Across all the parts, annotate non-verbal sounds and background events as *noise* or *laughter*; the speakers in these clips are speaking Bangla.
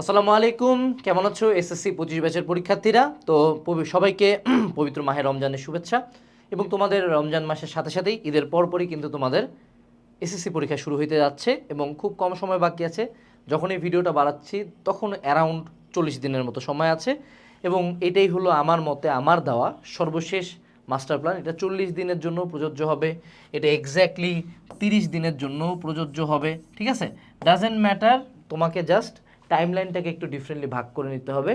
আসসালামু আলাইকুম। কেমন আছো? এসএসসি পঁচিশ ব্যাচের পরীক্ষার্থীরা। তো সবাইকে *clears throat* পবিত্র মাহে রমজানের শুভেচ্ছা এবং তোমাদের রমজান মাসের সাথে সাথেই ঈদের পরপরই কিন্তু তোমাদের এসএসসি পরীক্ষা শুরু হইতে যাচ্ছে এবং খুব কম সময় বাকি আছে। যখন এই ভিডিওটা বাড়াচ্ছি, তখন অ্যারাউন্ড চল্লিশ দিনের মতো সময় আছে এবং এটাই হলো আমার মতে, আমার দেওয়া সর্বশেষ মাস্টার প্ল্যান এটা চল্লিশ দিনের জন্য প্রযোজ্য হবে। এটা এক্স্যাক্টলি তিরিশ দিনের জন্য প্রযোজ্য হবে। ঠিক আছে? ডাজেন্ট ম্যাটার তোমাকে জাস্ট টাইমলাইনটাকে একটু ডিফারেন্টলি ভাগ করে নিতে হবে।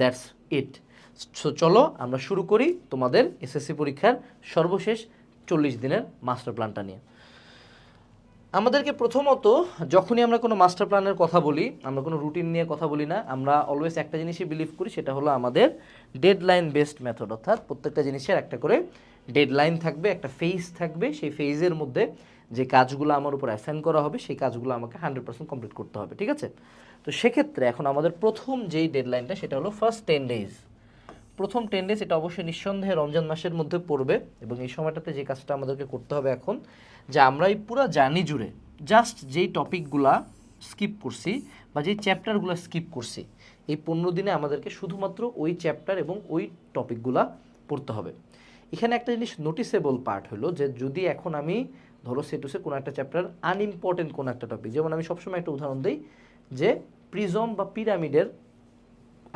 দ্যাটস ইট সো চলো আমরা শুরু করি তোমাদের এসএসসি পরীক্ষার সর্বশেষ চল্লিশ দিনের মাস্টার প্ল্যানটা নিয়ে। আমাদেরকে প্রথমত যখনই আমরা কোনো মাস্টার প্ল্যানের কথা বলি, আমরা কোনো রুটিন নিয়ে কথা বলি না, আমরা অলওয়েজ একটা জিনিসই বিলিভ করি, সেটা হলো আমাদের ডেডলাইন বেসড মেথড অর্থাৎ প্রত্যেকটা জিনিসের একটা করে ডেডলাইন থাকবে, একটা ফেজ থাকবে। সেই ফেজের মধ্যে যে কাজগুলো আমার উপর অ্যাসাইন করা হবে, সেই কাজগুলো আমাকে হান্ড্রেড পার্সেন্ট কমপ্লিট করতে হবে, ঠিক আছে? তো সেক্ষেত্রে এখন আমাদের প্রথম যেই ডেডলাইনটা সেটা হলো ফার্স্ট টেন ডেজ প্রথম টেন ডেজ এটা অবশ্যই নিঃসন্দেহে রমজান মাসের মধ্যে পড়বে এবং এই সময়টাতে যে কাজটা আমাদেরকে করতে হবে এখন, যে আমরা এই পুরো জার্নি জুড়ে জাস্ট যেই টপিকগুলা স্কিপ করছি বা যেই চ্যাপ্টারগুলো স্কিপ করছি, এই পনেরো দিনে আমাদেরকে শুধুমাত্র ওই চ্যাপ্টার এবং ওই টপিকগুলা পড়তে হবে। এখানে একটা জিনিস নোটিসেবল পার্ট হলো যে যদি এখন আমি, ধরো সেটুসে কোনো একটা চ্যাপ্টার আনইম্পর্টেন্ট কোনো একটা টপিক যেমন আমি সবসময় একটা উদাহরণ দিই যে প্রিজম বা পিরামিডের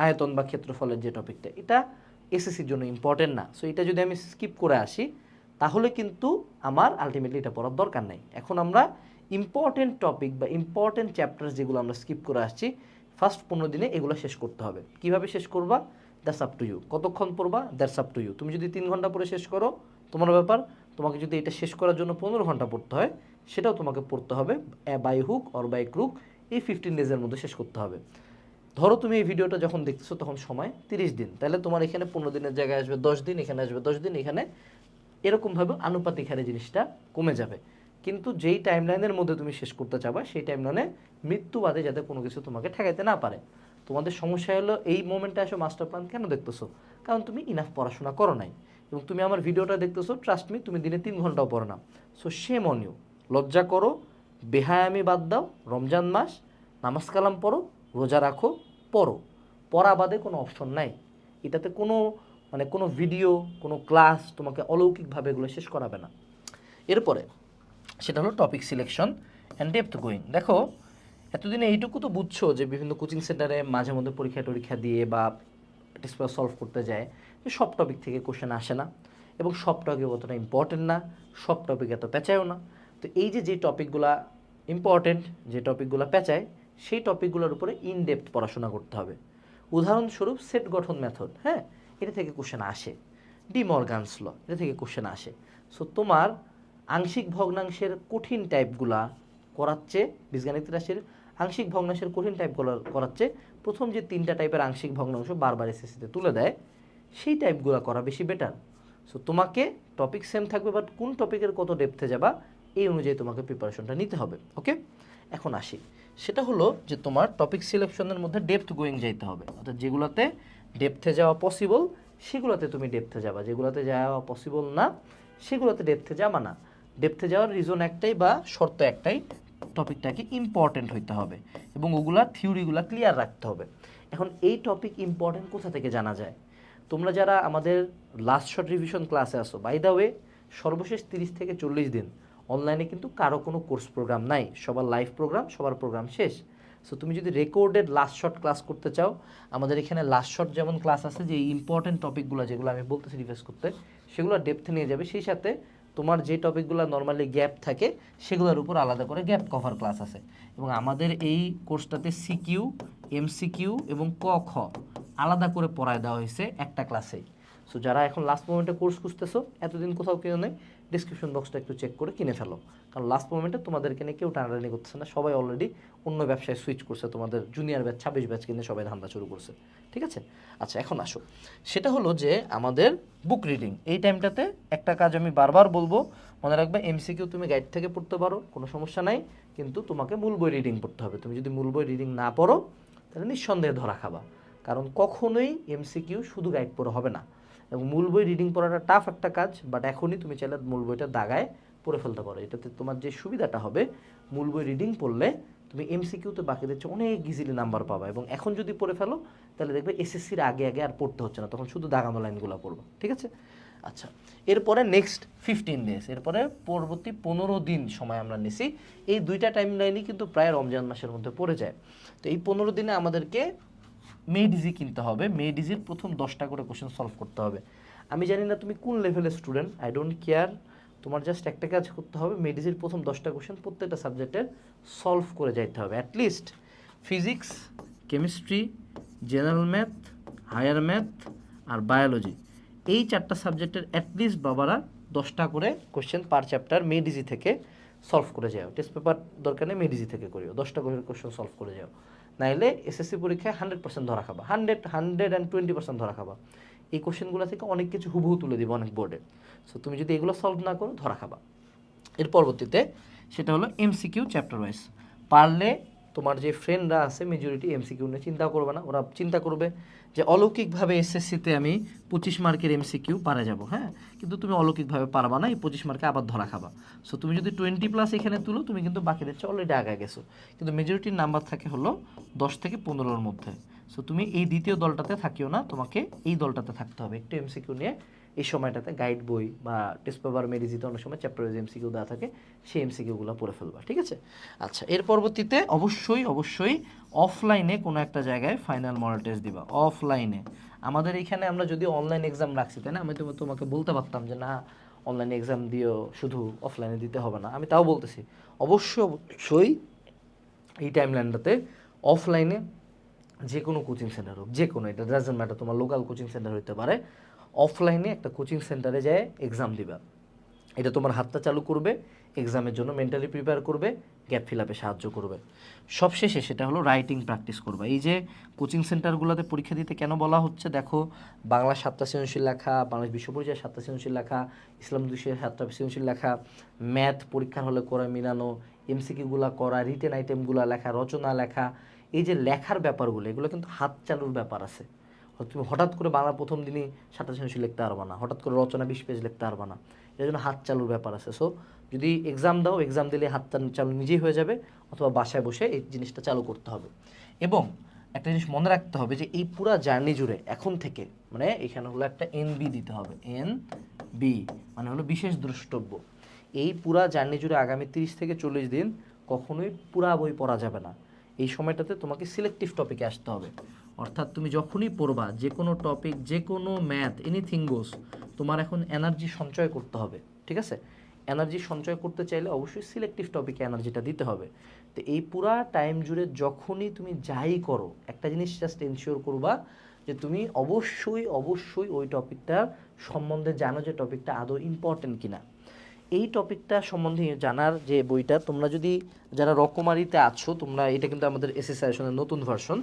আয়তন বা ক্ষেত্রফলের যে টপিকটা, এটা এসএসসির জন্য ইম্পর্টেন্ট না। সো এটা যদি আমি স্কিপ করে আসি, তাহলে কিন্তু আমার আলটিমেটলি এটা পড়ার দরকার নাই। এখন আমরা ইম্পর্টেন্ট টপিক বা ইম্পর্টেন্ট চ্যাপ্টার যেগুলো আমরা স্কিপ করে আসছি ফার্স্ট পনেরো দিনে এগুলো শেষ করতে হবে। কীভাবে শেষ করবা? দ্যাটস আপ টু ইউ কতক্ষণ পড়বা? দ্যাটস আপ টু ইউ তুমি যদি তিন ঘণ্টা পরে শেষ করো, তোমার ব্যাপার, তোমাকে যদি এটা শেষ করার জন্য পনেরো ঘণ্টা পড়তে হয়, সেটাও তোমাকে পড়তে হবে by hook or by crook এই ফিফটিন ডেজের মধ্যে শেষ করতে হবে। ধরো তুমি এই ভিডিওটা যখন দেখতেছো তখন সময় তিরিশ দিন। তাহলে তোমার এখানে পনেরো দিনের জায়গায় আসবে, দশ দিন এখানে আসবে, দশ দিন এখানে এরকমভাবে আনুপাতিক হারে জিনিসটা কমে যাবে। কিন্তু যেই টাইমলাইনের মধ্যে তুমি শেষ করতে চাবা, সেই টাইমলাইনে মৃত্যু বাদে যাতে কোনো কিছু তোমাকে ঠেকাইতে না পারে। তোমাদের সমস্যা হলো, এই মোমেন্টে আসো মাস্টার প্ল্যান কেন দেখতেছো? কারণ তুমি ইনাফ পড়াশোনা করো নাই। এবং তুমি আমার ভিডিওটা দেখতেছো ট্রাস্ট মি তুমি দিনে তিন ঘন্টাও পড়ো না। সো সেম অন ইউ লজ্জা করো বেহায়ামি বাদ দাও, রমজান মাস, নামাজ কালাম পড়ো, রোজা রাখো, পড়ো। পড়া বাদে কোনো অপশন নাই। এটাতে কোনো মানে কোনো ভিডিও, কোনো ক্লাস তোমাকে অলৌকিকভাবে এগুলো শেষ করাবে না। এরপরে সেটা হলো topic selection and depth going দেখো, এতদিনে এইটুকু তো বুঝছ যে বিভিন্ন কোচিং সেন্টারে মাঝে মধ্যে পরীক্ষা টরীক্ষা দিয়ে বা টেস্ট সলভ করতে যায় সব টপিক থেকে কোশ্চেন আসে না। এবং সব টপিক অতটা ইম্পর্টেন্ট না, সব টপিক এত পেঁচায়ও না। তো এই যে যে টপিকগুলা ইম্পর্টেন্ট যে টপিকগুলো পেঁচায়, সেই টপিকগুলোর উপরে ইন ডেপথ পড়াশোনা করতে হবে। উদাহরণস্বরূপ সেট গঠন মেথড হ্যাঁ? এটা থেকে কোশ্চেন আসে। ডি মর্গানস ল এটা থেকে কোশ্চেন আসে। সো তোমার আংশিক ভগ্নাংশের কঠিন টাইপগুলা করাচ্ছে বীজগাণিত রাশির আংশিক ভগ্নাংশের কঠিন টাইপগুলো করাচ্ছে প্রথম যে তিনটা টাইপের আংশিক ভগ্নাংশ বারবার এসএসসিতে তুলে দেয়, সেই টাইপগুলো করা বেশি বেটার সো তোমাকে টপিক সেম থাকবে বাট কোন টপিকের কত ডেপথে যাবা এই অনুযায়ী তোমাকে প্রিপারেশনটা নিতে হবে ওকে এখন আসি। সেটা হলো যে তোমার টপিক সিলেকশনের মধ্যে ডেপথ গোয়িং যাইতে হবে। অর্থাৎ যেগুলোতে ডেপথে যাওয়া পসিবল সেগুলোতে তুমি ডেপথে যাবা। যেগুলোতে যাওয়া পসিবল না, সেগুলোতে ডেপথে যাবা না। ডেপথে যাওয়ার রিজন একটাই বা শর্ত একটাই টপিকটাকে ইম্পর্টেন্ট হইতে হবে এবং ওগুলা থিওরিগুলা ক্লিয়ার রাখতে হবে। এখন এই টপিক ইম্পর্টেন্ট কোথা থেকে জানা যায়? তোমরা যারা আমাদের লাস্ট শর্ট রিভিশন ক্লাসে আসো বাই দ্য ওয়ে সর্বশেষ তিরিশ থেকে চল্লিশ দিন অনলাইনে কিন্তু কারও কোনো কোর্স প্রোগ্রাম নাই। সবার লাইভ প্রোগ্রাম সবার প্রোগ্রাম শেষ। সো তুমি যদি রেকর্ডেড লাস্ট শর্ট ক্লাস করতে চাও, আমাদের এখানে লাস্ট শর্ট যেমন ক্লাস আছে, যে ইম্পর্টেন্ট টপিকগুলো যেগুলো আমি বলতেছি রিভাইজ করতে, সেগুলো ডেপথে নিয়ে যাবে। সেই সাথে তোমার যে টপিকগুলো নর্মালি গ্যাপ থাকে, সেগুলোর উপর আলাদা করে গ্যাপ কভার ক্লাস আছে। এবং আমাদের এই কোর্সটাতে সিকিউ এমসিকিউ এবং ক, খ আলাদা করে পড়ায় দেওয়া হয়েছে একটা ক্লাসেই সো যারা এখন লাস্ট মোমেন্টে কোর্স খুঁজতেছো, এতদিন কোথাও কেউ নেই ডিসক্রিপশন বক্সটা একটু চেক করে কিনে ফেলো। কারণ লাস্ট মোমেন্টে তোমাদেরকে নিয়ে কেউ টানাটানি করতেছে না। সবাই অলরেডি অন্য ব্যবসায় সুইচ করছে তোমাদের জুনিয়র ব্যাচ ছাব্বিশ ব্যাচ কিনে সবাই ধান্দা শুরু করছে। ঠিক আছে? আচ্ছা এখন আসো। সেটা হলো যে আমাদের বুক রিডিং এই টাইমটাতে একটা কাজ আমি বারবার বলব, মনে রাখবে এমসিকিউ তুমি গাইড থেকে পড়তে পারো, কোনো সমস্যা নাই। কিন্তু তোমাকে মূল বই রিডিং পড়তে হবে। তুমি যদি মূল বই রিডিং না পড়ো, তাহলে নিঃসন্দেহে ধরা খাবা। কারণ কখনোই এমসিকিউ শুধু গাইড পড়া হবে না। এবং মূল বই রিডিং পড়াটা টাফ একটা কাজ বাট এখনই তুমি চাইলে মূল বইটা দাগায় পড়ে ফেলতে পারো। এটাতে তোমার যে সুবিধাটা হবে, মূল বই রিডিং পড়লে তুমি এমসিকিউতে বাকিদের চেয়ে অনেক ইজিলি নাম্বার পাবা এবং এখন যদি পড়ে ফেলো, তাহলে দেখবে এসএসসির আগে আগে আর পড়তে হচ্ছে না, তখন শুধু দাগানো লাইনগুলো পড়বা, ঠিক আছে? আচ্ছা এরপরে নেক্সট ফিফটিন ডেজ এরপরে পরবর্তী পনেরো দিন সময় আমরা নিছি। এই দুইটা টাইম লাইনই কিন্তু প্রায় রমজান মাসের মধ্যে পড়ে যায়। তো এই পনেরো দিনে আমাদেরকে মেডিজি কিনতে হবে। মেডিজির প্রথম দশটা করে কোশ্চেন সলভ করতে হবে। আমি জানি না তুমি কোন লেভেলের স্টুডেন্ট আই ডোন্ট কেয়ার তোমার জাস্ট একটা কাজ করতে হবে মেডিজির প্রথম দশটা কোশ্চেন প্রত্যেকটা সাবজেক্টের সলভ করে যাইতে হবে। At least physics chemistry general math higher math R biology এই চারটা সাবজেক্টের অ্যাটলিস্ট বাবারা দশটা করে কোশ্চেন পার চ্যাপ্টার মেডিজি থেকে সলভ করে যাও। টেস্ট পেপার দরকার নেই মেডিজি থেকে করিও। দশটা করে কোশ্চেন সলভ করে যাও। নাইলে এসএসসি পরীক্ষায় হান্ড্রেড পার্সেন্ট ধরা খাবা। Hundred hundred and twenty percent ধরা খাবা। এই কোশ্চেনগুলো থেকে অনেক কিছু হুবহু তুলে দিবে অনেক বোর্ডে সো তুমি যদি এগুলো সলভ না করো, ধরা খাবা। এর পরবর্তীতে সেটা হলো এমসিকিউ চ্যাপ্টার ওয়াইজ পারলে তোমার যে ফ্রেন্ডরা আছে মেজরিটি এমসিকিউ নিয়ে চিন্তা করবে না। ওরা চিন্তা করবে যে অলৌকিকভাবে এসএসসিতে আমি পঁচিশ মার্কের এমসিকিউ পারে যাব হ্যাঁ? কিন্তু তুমি অলৌকিকভাবে পারবা না, এই পঁচিশ মার্কে আবার ধরা খাবা। সো তুমি যদি টোয়েন্টি প্লাস এখানে তুলো, তুমি কিন্তু বাকিদের চেয়ে অলরেডি আগে গেছো। কিন্তু মেজরিটির নাম্বার থাকে হলো দশ থেকে পনেরোর মধ্যে। সো তুমি এই দ্বিতীয় দলটাতে থাকিও না, তোমাকে এই দলটাতে থাকতে হবে। একটু এমসিকিউ নিয়ে এই সময়টাতে গাইড বই বা টেস্ট পেপার মেডিজিতে অনেক সময় চ্যাপ্টার ওয়াইজ এমসিকিউ দেওয়া থাকে, সেই এমসিকিউগুলো পড়ে ফেলবা, ঠিক আছে? আচ্ছা এর পরবর্তীতে অবশ্যই অবশ্যই অফলাইনে কোনো একটা জায়গায় ফাইনাল মডেল টেস্ট দিবা অফলাইনে আমাদের এখানে আমরা যদি অনলাইন এক্সাম রাখছি, তাই না? আমি তোমাকে বলতে পারতাম যে, না অনলাইনে এক্সাম দিও, শুধু অফলাইনে দিতে হবে না। আমি তাও বলতেছি, অবশ্যই অবশ্যই এই টাইম টাইমলাইনটাতে অফলাইনে যে কোনো কোচিং সেন্টার হোক, যে কোনো, এটা ডাজেন্ট ম্যাটার তোমার লোকাল কোচিং সেন্টার হতে পারে অফলাইনে একটা কোচিং সেন্টারে যায় এক্সাম দিবা। এটা তোমার হাতটা চালু করবে এক্সামের জন্য মেন্টালি প্রিপেয়ার করবে গ্যাপ ফিল আপে সাহায্য করবে। সবশেষে সেটা হলো রাইটিং প্র্যাকটিস করবে। এই যে কোচিং সেন্টারগুলোতে পরীক্ষা দিতে কেন বলা হচ্ছে? দেখো, বাংলা সাতটা সৃজনশীল লেখা, বাংলাদেশ বিশ্ব পরিচয় সাতটা সৃজনশীল লেখা, ইসলাম দুশিয়া সাতটা সৃজনশীল লেখা ম্যাথ পরীক্ষার হলে করা, মিলানো এমসিকিউগুলো করা রিটেন আইটেমগুলো লেখা, রচনা লেখা, এই যে লেখার ব্যাপারগুলো, এগুলো কিন্তু হাত চালুর ব্যাপার আছে। তুমি হঠাৎ করে বাংলা প্রথম দিনই সাতটা সৃজনশীল লিখতে পারবা না। হঠাৎ করে রচনা বিশ পেজ লিখতে পারবা না। এর জন্য হাত চালুর ব্যাপার আছে। সো যদি এক্সাম দাও এক্সাম দিলে হাত চালু নিজেই হয়ে যাবে অথবা বাসায় বসে এই জিনিসটা চালু করতে হবে। এবং একটা জিনিস মনে রাখতে হবে যে এই পুরা জার্নি জুড়ে এখন থেকে মানে এখানে হলো একটা এন বি দিতে হবে। এন বি মানে হলো বিশেষ দ্রষ্টব্য। এই পুরা জার্নি জুড়ে আগামী তিরিশ থেকে চল্লিশ দিন কখনোই পুরা বই পড়া যাবে না। এই সময়টাতে তোমাকে সিলেক্টিভ টপিকে আসতে হবে। অর্থাৎ তুমি যখনই পড়বা যে কোনো টপিক যে কোনো ম্যাথ এনিথিং গোস তোমার এখন এনার্জি সঞ্চয় করতে হবে, ঠিক আছে? এনার্জি সঞ্চয় করতে চাইলে অবশ্যই সিলেক্টিভ টপিকে এনার্জিটা দিতে হবে। তো এই পুরা টাইম জুড়ে যখনই তুমি যাই করো, একটা জিনিস জাস্ট এনশিওর করবা যে তুমি অবশ্যই অবশ্যই ওই টপিকটার সম্বন্ধে জানো যে টপিকটা আদৌ ইম্পর্টেন্ট কিনা। এই টপিকটা সম্বন্ধে জানার যে বইটা, তোমরা যদি যারা রকমারিতে আছো, তোমরা এটা কিন্তু আমাদের এসএস সাজেশনের নতুন ভার্সন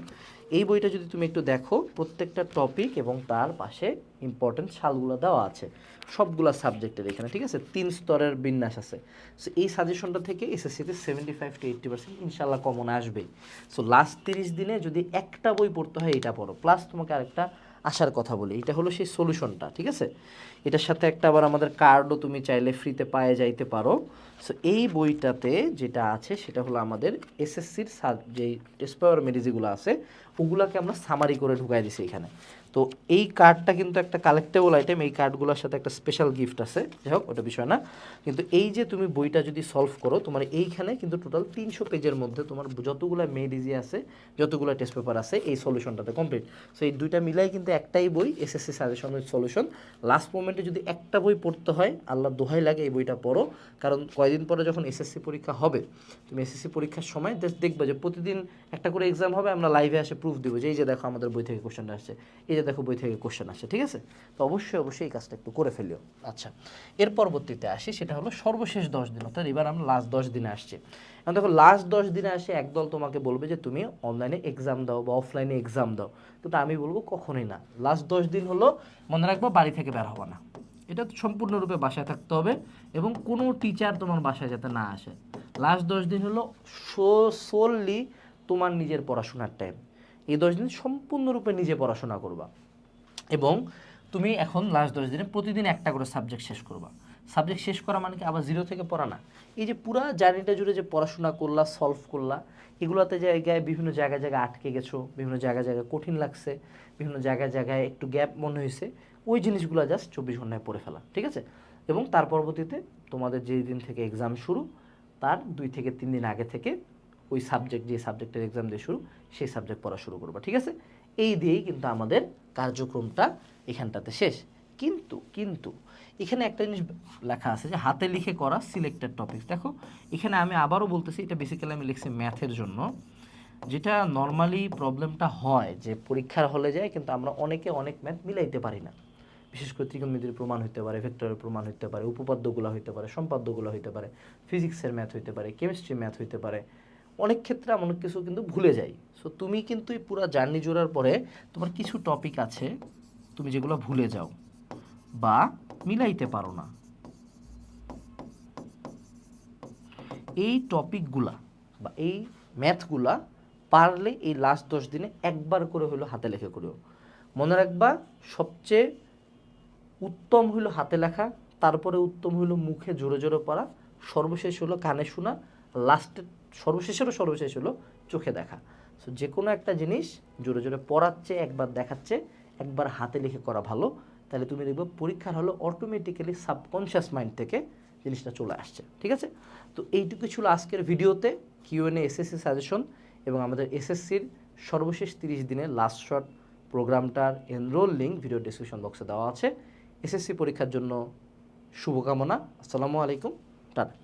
এই বইটা যদি তুমি একটু দেখো, প্রত্যেকটা টপিক এবং তার পাশে ইম্পর্টেন্ট সালগুলো দেওয়া আছে। সবগুলা সাবজেক্টের এখানে, ঠিক আছে? তিন স্তরের বিন্যাস আছে। সো এই সাজেশনটা থেকে এসএসসিতে seventy five to eighty percent ইনশাল্লাহ কমন আসবেই। সো লাস্ট তিরিশ দিনে যদি একটা বই পড়তে হয়, এটা পড়ো। প্লাস তোমাকে আরেকটা আসার কথা বলি। এটা হলো সেই সলিউশনটা ঠিক আছে? এটার সাথে একটা আবার আমাদের কার্ডও তুমি চাইলে ফ্রিতে পায়ে যাইতে পারো। সো এই বইটাতে যেটা আছে, সেটা হলো আমাদের এসএসসির যেই টেস্ট পেপার মেডিজিগুলো আছে, ওগুলাকে আমরা সামারি করে ঢুকাই দিছি এখানে। তো এই কার্ডটা কিন্তু একটা কালেক্টেবল আইটেম এই কার্ডগুলোর সাথে একটা স্পেশাল গিফট আছে। যাই হোক, ওটা বিষয় না। কিন্তু এই যে তুমি বইটা যদি সলভ করো, তোমার এইখানে কিন্তু টোটাল তিনশো পেজের মধ্যে তোমার যতগুলো মেডিজি আছে, যতগুলো টেস্ট পেপার আছে, এই সলিউশনটাতে কমপ্লিট সো এই দুইটা মিলাই কিন্তু একটাই বই এসএসসি সাজেশনের সলিউশন লাস্ট মোমেন্টে যদি একটা বই পড়তে হয় আল্লাহ দোহাই লাগে এই বইটা পড়ো। কারণ কয়দিন পরে যখন এসএসসি পরীক্ষা হবে, তুমি এসএসসি পরীক্ষার সময় দেখবে যে প্রতিদিন একটা করে এক্সাম হবে, আমরা লাইভে আসে প্রুফ দেবো যে এই যে দেখো আমাদের বই থেকে কোশ্চেনটা আসছে, এই যে দেখো বই থেকে কোশ্চেন আসছে, ঠিক আছে? তো অবশ্যই অবশ্যই এই কাজটা একটু করে ফেলিও। আচ্ছা এর পরবর্তীতে আসি, সেটা হলো সর্বশেষ দশ দিন, অর্থাৎ এবার আমরা লাস্ট দশ দিনে আসছি। এখন দেখো লাস্ট দশ দিনে আসে একদল তোমাকে বলবে যে তুমি অনলাইনে এক্সাম দাও বা অফলাইনে এক্সাম দাও। কিন্তু আমি বলব কখনোই না। লাস্ট দশ দিন হলো মনে রাখব বাড়ি থেকে বের হব না। এটা সম্পূর্ণরূপে বাসায় থাকতে হবে এবং কোনো টিচার তোমার বাসায় যাতে না আসে। লাস্ট দশ দিন হলো সোললি তোমার নিজের পড়াশোনার টাইম এই দশ দিন সম্পূর্ণরূপে নিজে পড়াশোনা করবা। এবং তুমি এখন লাস্ট দশ দিনে প্রতিদিন একটা করে সাবজেক্ট শেষ করবা। সাবজেক্ট শেষ করা মানে কি আবার জিরো থেকে পড়া না? এই যে পুরা জার্নিটা জুড়ে যে পড়াশোনা করলা সলভ করলা, এগুলোতে জায়গায় বিভিন্ন জায়গায় জায়গায় আটকে গেছো, বিভিন্ন জায়গায় জায়গায় কঠিন লাগছে, বিভিন্ন জায়গায় জায়গায় একটু গ্যাপ মনে হয়েছে ওই জিনিসগুলো জাস্ট চব্বিশ ঘন্টায় পড়ে ফেলা, ঠিক আছে? এবং তার পরবর্তীতে তোমাদের যেই দিন থেকে এক্সাম শুরু, তার দুই থেকে তিন দিন আগে থেকে ওই সাবজেক্ট যে সাবজেক্টের এক্সাম দিয়ে শুরু, সেই সাবজেক্ট পড়া শুরু করবা, ঠিক আছে? এই দিয়েই কিন্তু আমাদের কার্যক্রমটা এখানটাতে শেষ। কিন্তু কিন্তু এখানে একটা জিনিস লেখা আছে যে হাতে লিখে করা সিলেক্টেড টপিকস দেখো, এখানে আমি আবারও বলতেছি, এটা বেসিক্যালি আমি লিখছি ম্যাথের জন্য। যেটা নর্মালি প্রবলেমটা হয় যে পরীক্ষার হলে যায়, কিন্তু আমরা অনেকে অনেক ম্যাথ মিলাইতে পারি না। বিশেষ করে ত্রিকোণমিতির প্রমাণ হতে পারে, ভেক্টরের প্রমাণ হতে পারে, উপপাদ্যগুলো হতে পারে, সম্পাদ্যগুলো হতে পারে, ফিজিক্সের ম্যাথ হতে পারে কেমিস্ট্রি ম্যাথ হতে পারে, অনেক ক্ষেত্রে এমন কিছু কিন্তু ভুলে যাই। সো তুমি কিন্তু এই পুরো জার্নি জোড়ার পরে তোমার কিছু টপিক আছে, তুমি যেগুলো ভুলে যাও বা মিলাইতে পারো না। এই টপিকগুলা বা এই ম্যাথগুলা পারলে এই লাস্ট দশ দিনে একবার করে হলো হাতে লেখে করিও। মনে রাখবা, সবচেয়ে উত্তম হইল হাতে লেখা, তারপরে উত্তম হইল মুখে জোরে জোরে পড়া, সর্বশেষ হলো কানে শোনা লাস্টের সর্বশেষেরও সর্বশেষ হলো চোখে দেখা। সো যে কোনো একটা জিনিস জোরে জোরে পড়াচ্ছে, একবার দেখাচ্ছে, একবার হাতে লিখে করা ভালো, তাহলে তুমি দেখবে পরীক্ষার হলো অটোমেটিক্যালি সাবকনশিয়াস মাইন্ড থেকে জিনিসটা চলে আসছে, ঠিক আছে? তো এইটুকু ছিল আজকের ভিডিওতে কিউএনএ এসএসসি সাজেশন এবং আমাদের এসএসসির সর্বশেষ তিরিশ দিনের লাস্ট শট প্রোগ্রামটার এনরোল লিঙ্ক ভিডিও ডিসক্রিপশন বক্সে দেওয়া আছে। এসএসসি পরীক্ষার জন্য শুভকামনা। আসসালামু আলাইকুম টাটা।